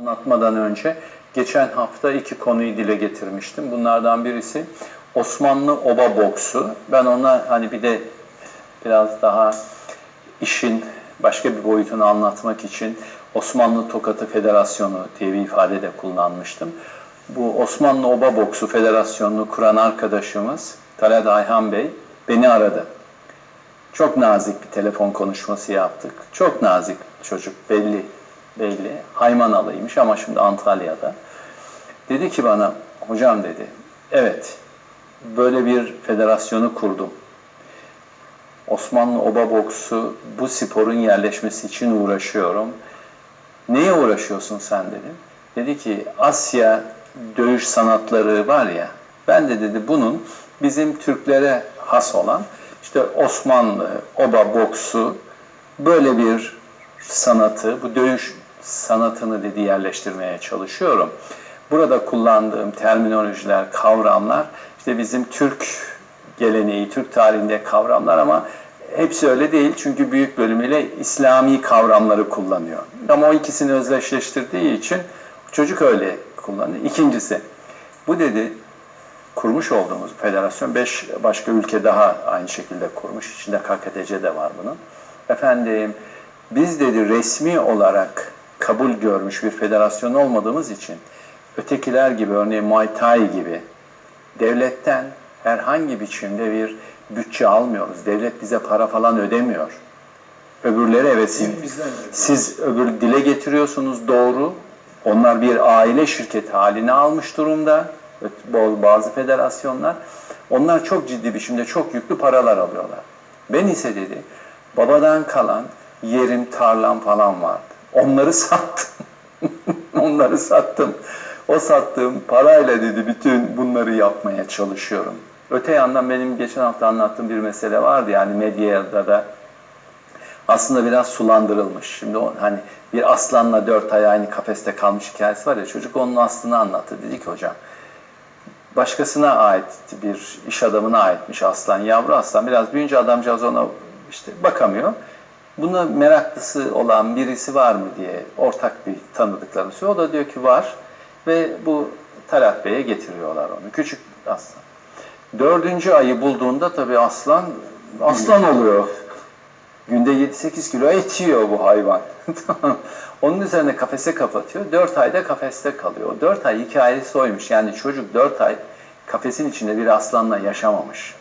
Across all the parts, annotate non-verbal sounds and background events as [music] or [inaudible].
Anlatmadan önce geçen hafta iki konuyu dile getirmiştim. Bunlardan birisi Osmanlı oba boksu. Ben ona hani bir de biraz daha işin başka bir boyutunu anlatmak için Osmanlı Tokatı Federasyonu diye bir ifade de kullanmıştım. Bu Osmanlı Oba Boksu Federasyonu'nu kuran arkadaşımız Talat Ayhan Bey beni aradı. Çok nazik bir telefon konuşması yaptık. Çok nazik çocuk belli belli. Haymanalıymış ama şimdi Antalya'da. Dedi ki bana hocam dedi evet böyle bir federasyonu kurdum. Osmanlı oba boksu bu sporun yerleşmesi için uğraşıyorum. Neye uğraşıyorsun sen dedim. Dedi ki Asya dövüş sanatları var ya ben de dedi bunun bizim Türklere has olan işte Osmanlı oba boksu böyle bir sanatı, bu dövüş sanatını dedi yerleştirmeye çalışıyorum. Burada kullandığım terminolojiler, kavramlar işte bizim Türk geleneği, Türk tarihinde kavramlar ama hepsi öyle değil. Çünkü büyük bölümüyle İslami kavramları kullanıyor. Ama o ikisini özdeşleştirdiği için çocuk öyle kullanıyor. İkincisi, bu dedi kurmuş olduğumuz federasyon, beş başka ülke daha aynı şekilde kurmuş. İçinde KKTC de var bunun. Efendim, biz dedi resmi olarak kabul görmüş bir federasyon olmadığımız için ötekiler gibi örneğin Muay Thai gibi devletten herhangi biçimde bir bütçe almıyoruz. Devlet bize para falan ödemiyor. Öbürleri evet siz, siz öbür dile getiriyorsunuz doğru. Onlar bir aile şirketi haline almış durumda. Bazı federasyonlar. Onlar çok ciddi biçimde çok yüklü paralar alıyorlar. Ben ise dedi babadan kalan yerim, tarlam falan vardı. Onları sattım. [laughs] Onları sattım. O sattığım parayla dedi bütün bunları yapmaya çalışıyorum. Öte yandan benim geçen hafta anlattığım bir mesele vardı yani medyada da aslında biraz sulandırılmış. Şimdi o, hani bir aslanla dört ay aynı kafeste kalmış hikayesi var ya çocuk onun aslını anlattı. Dedi ki hocam başkasına ait bir iş adamına aitmiş aslan, yavru aslan. Biraz büyüyünce adamcağız ona işte bakamıyor. Buna meraklısı olan birisi var mı diye ortak bir tanıdıklarını söylüyor. O da diyor ki var ve bu Talat Bey'e getiriyorlar onu. Küçük aslan. Dördüncü ayı bulduğunda tabii aslan aslan oluyor. Günde 7-8 kilo et yiyor bu hayvan. [laughs] Onun üzerine kafese kapatıyor. 4 ayda kafeste kalıyor. O 4 ay hikayesi oymuş. Yani çocuk 4 ay kafesin içinde bir aslanla yaşamamış.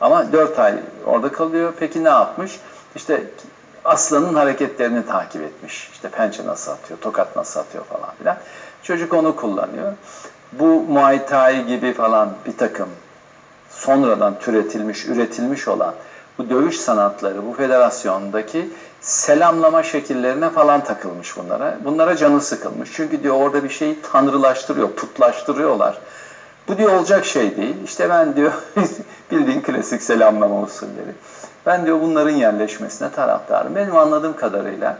Ama 4 ay orada kalıyor. Peki ne yapmış? İşte aslanın hareketlerini takip etmiş. İşte pençe nasıl atıyor, tokat nasıl atıyor falan filan. Çocuk onu kullanıyor. Bu Muay Thai gibi falan bir takım sonradan türetilmiş, üretilmiş olan bu dövüş sanatları, bu federasyondaki selamlama şekillerine falan takılmış bunlara. Bunlara canı sıkılmış. Çünkü diyor orada bir şeyi tanrılaştırıyor, putlaştırıyorlar. Bu diyor olacak şey değil. İşte ben diyor [laughs] bildiğin klasik selamlama usulleri. Ben diyor bunların yerleşmesine taraftarım. Benim anladığım kadarıyla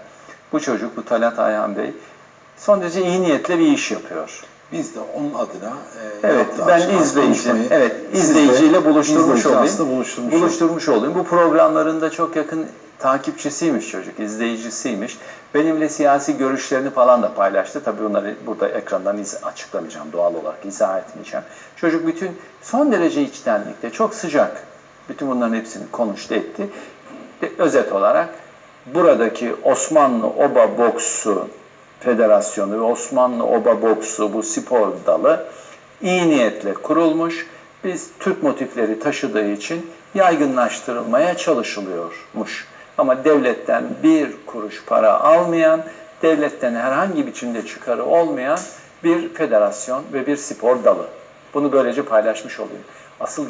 bu çocuk, bu Talat Ayhan Bey son derece iyi niyetle bir iş yapıyor. Biz de onun adına e, Evet, ben izleyici, evet, izleyiciyle buluşturmuş olayım. buluşturmuş. Buluşturmuş olayım. Bu programlarında çok yakın takipçisiymiş çocuk, izleyicisiymiş. Benimle siyasi görüşlerini falan da paylaştı. Tabii bunları burada ekrandan iz açıklamayacağım doğal olarak, izah etmeyeceğim. Çocuk bütün son derece içtenlikte, çok sıcak. Bütün bunların hepsini konuştu, etti. Ve özet olarak buradaki Osmanlı Oba Boksu Federasyonu ve Osmanlı Oba Boksu bu spor dalı iyi niyetle kurulmuş. Biz Türk motifleri taşıdığı için yaygınlaştırılmaya çalışılıyormuş. Ama devletten bir kuruş para almayan, devletten herhangi biçimde çıkarı olmayan bir federasyon ve bir spor dalı. Bunu böylece paylaşmış olayım. Asıl